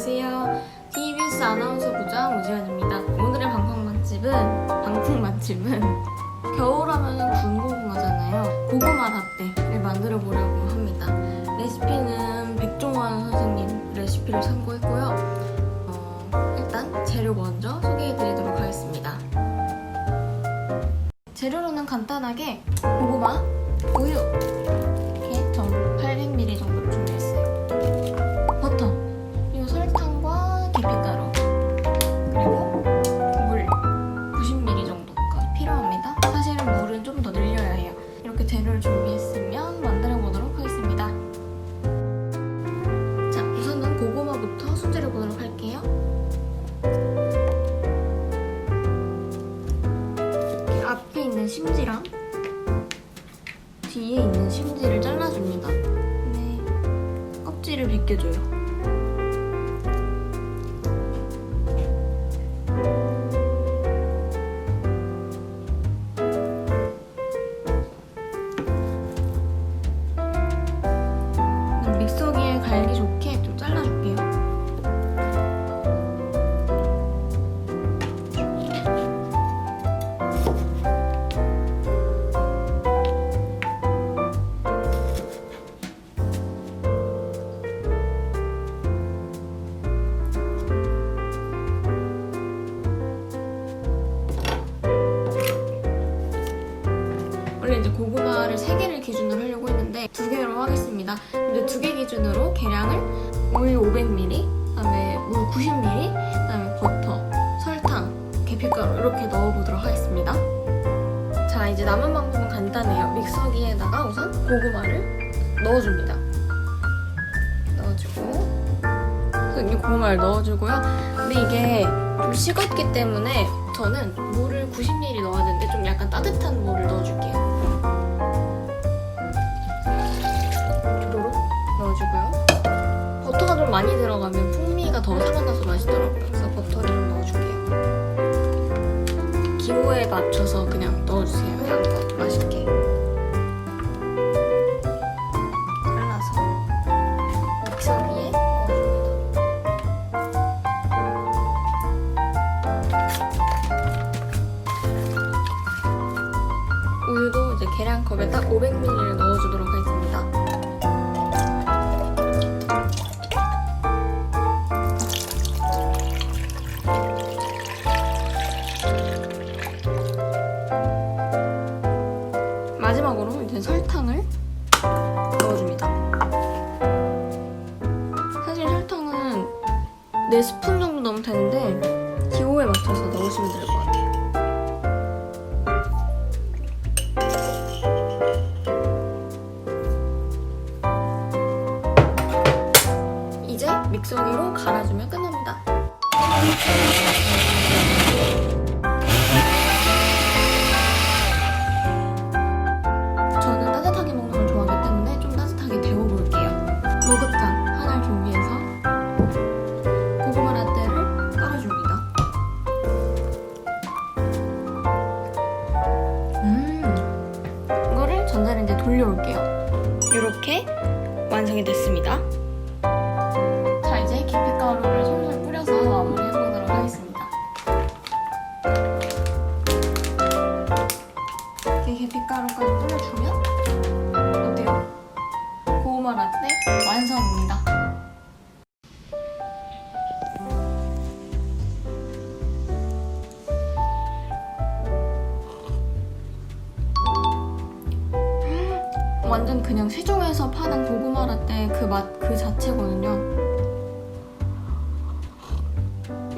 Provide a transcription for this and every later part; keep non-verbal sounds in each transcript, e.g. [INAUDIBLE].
안녕하세요. TBS 아나운서 부장 오지연입니다. 오늘의 방콕 맛집은 방콕 맛집은 [LAUGHS] 겨울하면 군고구마잖아요. 고구마 라떼를 만들어 보려고 합니다. 레시피는 백종원 선생님 레시피를 참고했고요. 어, 일단 재료 먼저 소개해드리도록 하겠습니다. 재료로는 간단하게 고구마, 우유 재료를 준비했으면 만들어 보도록 하겠습니다. 자, 우선은 고구마부터 손질해 보도록 할게요. 앞에 있는 심지랑 뒤에 있는 심지를 잘라줍니다. 네, 껍질을 벗겨줘요. 원래 이제 고구마를 3개를 기준으로 하려고 했는데 2개로 하겠습니다. 근데 2개 기준으로 계량을 우유 500ml, 그다음에 물 90ml, 그다음에 버터, 설탕, 계피가루 이렇게 넣어보도록 하겠습니다. 자 이제 남은 방법은 간단해요. 믹서기에다가 우선 고구마를 넣어줍니다. 넣어주고 이 고구마를 넣어주고요. 근데 이게 좀 식었기 때문에 저는 물을 90ml 넣어야 되는데 좀 약간 따뜻한 물을 넣어줄게요. 기호에 맞춰서 그냥 넣어주세요. 향도 맛있게. 우유도 이제 계량컵에 딱 500ml를 넣어주도록 하겠습니다. 4스푼 정도 넣으면 되는데 기호에 맞춰서 넣으시면 될 것 같아요. 이제 믹서기로 갈아주면 끝납니다. 이렇게 완성이 됐습니다. 자 이제 계피가루를 솔솔 뿌려서 마무리 해보도록 하겠습니다. 이렇게 계피가루까지 뿌려주면 어때요? 고구마 라떼 완성입니다. 완전 그냥 시중에서 파는 고구마 라떼 그 맛 그 자체거든요.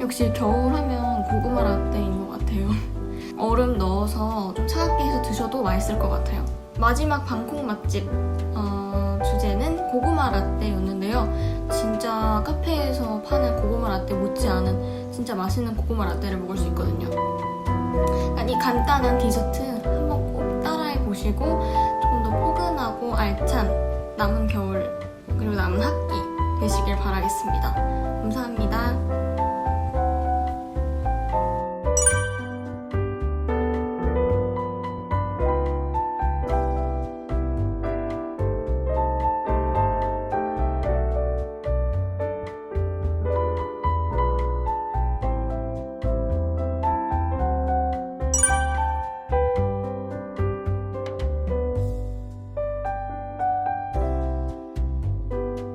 역시 겨울 하면 고구마 라떼인 것 같아요. [LAUGHS] 얼음 넣어서 좀 차갑게 해서 드셔도 맛있을 것 같아요. 마지막 방콕 맛집 어, 주제는 고구마 라떼였는데요. 진짜 카페에서 파는 고구마 라떼 못지않은 진짜 맛있는 고구마 라떼를 먹을 수 있거든요. 이 간단한 디저트 한번 꼭 따라해 보시고 조금 더 포근하고 알찬 남은 겨울 그리고 남은 학기 되시길 바라겠습니다. 감사합니다.